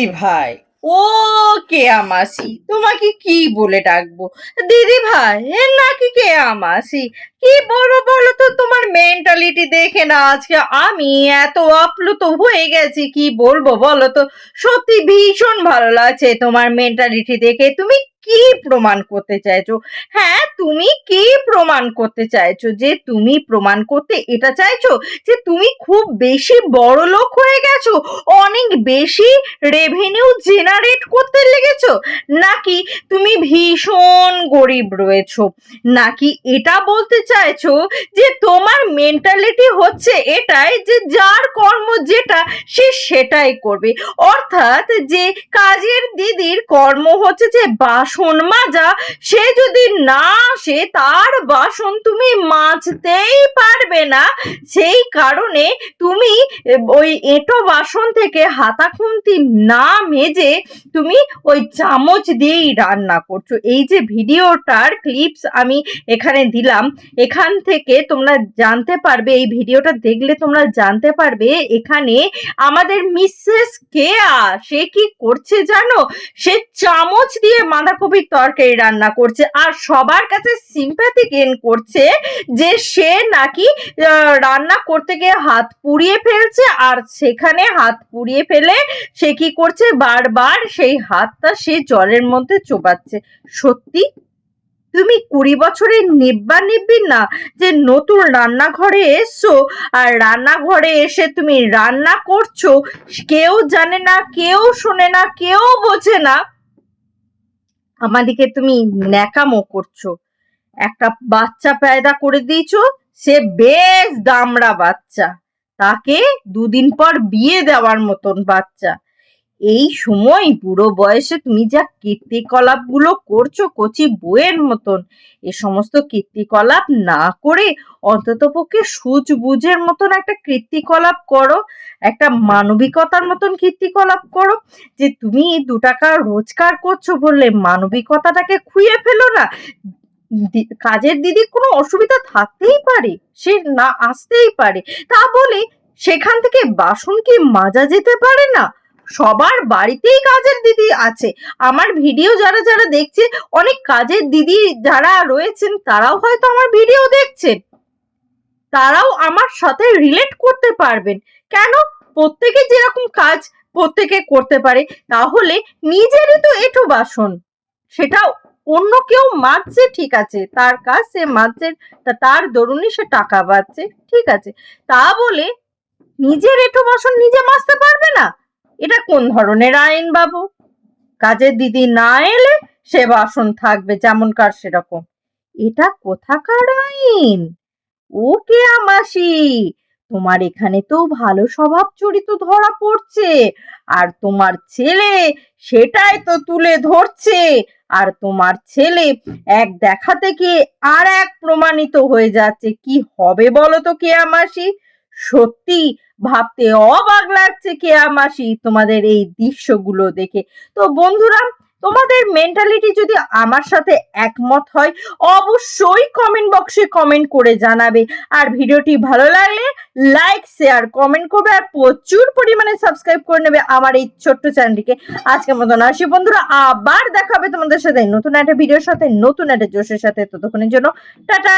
দিদি ভাই। ও কেয়া মাসি তোমাকে কি বলে ডাকবো? দিদি ভাই নাকি কেয়া মাসি কি বলব বলো তো, তোমার মেন্টালিটি দেখে না আজকে আমি এত আপ্লুত হয়ে গেছি, কি বলব বলো তো? সত্যি ভীষণ ভালো লাগছে তোমার মেন্টালিটি দেখে। তুমি কি প্রমাণ করতে চাইছো? হ্যাঁ তুমি কি প্রমাণ করতে চাইছো, যে তুমি প্রমাণ করতে এটা চাইছো, যে তুমি খুব বেশি বড় লোক হয়ে গেছো, অনেক বেশি রেভিনিউ জেনারেট করতে লেগেছো, নাকি তুমি ভীষণ গরিব রয়েছো, নাকি এটা বলতে চাইছো যে তোমার মেন্টালিটি হচ্ছে এটাই যে যার কর্ম যেটা সে সেটাই করবে। অর্থাৎ যে কাজের দিদির কর্ম হচ্ছে যে বাসন মাজা, সে যদি না আসে তার বাসন তুমি মাজতেই পারবে না। সেই কারণে তুমি ওই এঁটো বাসন থেকে হাতা খুন্তি না মেজে তুমি ওই চামচ দিয়েই রান্না করছ। এই যে ভিডিওটার ক্লিপস আমি এখানে দিলাম, এখান থেকে তোমরা জানতে পারবে, এই ভিডিওটা দেখলে তোমরা জানতে পারবে এখানে আমাদের মিসেস কেয়া, সে কি করছে জানো? সে চামচ দিয়ে বাঁধাকপির তরকারি রান্না করছে। আর সবার কাছে সিম্প্যাথি গেন করছে যে সে নাকি রান্না করতে গিয়ে হাত পুড়িয়ে ফেলছে আর সেখানে হাত পুড়িয়ে ফেলে সে কি করছে? বারবার সেই হাতটা সে জলের মধ্যে চোবাচ্ছে। সত্যি? তুমি কুড়ি বছরে নিব্বা নিব্বি না যে নতুন রান্নাঘরে এসছো আর রান্নাঘরে এসে তুমি রান্না করছ, কেউ জানে না, কেউ শোনে না, কেউ বোঝে না। আমাদেরকে তুমি ন্যাকামো করছ। একটা বাচ্চা পায়দা করে দিয়েছ, সে বেশ দামড়া বাচ্চা। তাকে দুদিন পর বিয়ে দেওয়ার মতন বাচ্চা। এই সময় বুড়ো বয়সে তুমি যা কীর্তিকলাপগুলো করছ কচি বইয়ের মতন, এ সমস্ত কীর্তিকলাপ না করে অন্তত পক্ষে সুচ বুঝের মতন একটা কীর্তিকলাপ করো, একটা মানবিকতার মতন কীর্তিকলাপ করো, যে তুমি দু টাকা রোজগার করছ বললে মানবিকতাটাকে খুঁয়ে ফেলো না। কাজের দিদি কোনো অসুবিধা থাকতেই পারে, সে না আসতেই পারে। তা বলে সেখান থেকে বাসন কি মাজা যেতে পারে না? সবার বাড়িতেই কাজের দিদি আছে। আমার ভিডিও যারা যারা দেখছে, অনেক কাজের দিদি যারা রয়েছেন, তারাও হয়তো আমার ভিডিও দেখছেন। তারাও আমার সাথে রিলেট করতে পারবেন। কেন? প্রত্যেকে যেরকম কাজ প্রত্যেকে করতে পারে। তাহলে নিজেরই তো এঁটো বাসন। সেটা অন্য কেউ মাজছে ঠিক আছে। তার কাজ সে মাজছে তা তার দরুনই সে টাকা পাচ্ছে, ঠিক আছে। তা বলে নিজের এঁটো বাসন নিজে মাজতে পারবে না? এটা কোন ধরনের আইন বাবু? কাজের দিদি না এলে সে বাসন থাকবে, যেমন কার সেরকম। এটা কোথাকার আইন? ও কে আমাসি তোমার এখানে তো ভালো স্বভাব চরিত্র ধরা পড়ছে। আর তোমার ছেলে সেটাই তো তুলে ধরছে। আর তোমার ছেলে এক দেখা থেকে আর এক প্রমাণিত হয়ে যাচ্ছে। কি হবে বলো তো কেয়া মাসি সত্যি ভাবতে অবাক লাগছে কেয়া মাসি তোমাদের এই দৃশ্যগুলো দেখে। তো বন্ধুরা তোমাদের মেন্টালিটি যদি আমার সাথে একমত হয়, অবশ্যই কমেন্ট বক্সে কমেন্ট করে জানাবে। আর ভিডিওটি ভালো লাগলে লাইক শেয়ার কমেন্ট করবে আর প্রচুর পরিমাণে সাবস্ক্রাইব করে নেবে আমার এই ছোট্ট চ্যানেলটিকে। আজকের মতন আসি বন্ধুরা, আবার দেখাবে তোমাদের সাথে নতুন একটা ভিডিওর সাথে, নতুন একটা জোশের সাথে। ততক্ষণের জন্য, টাটা!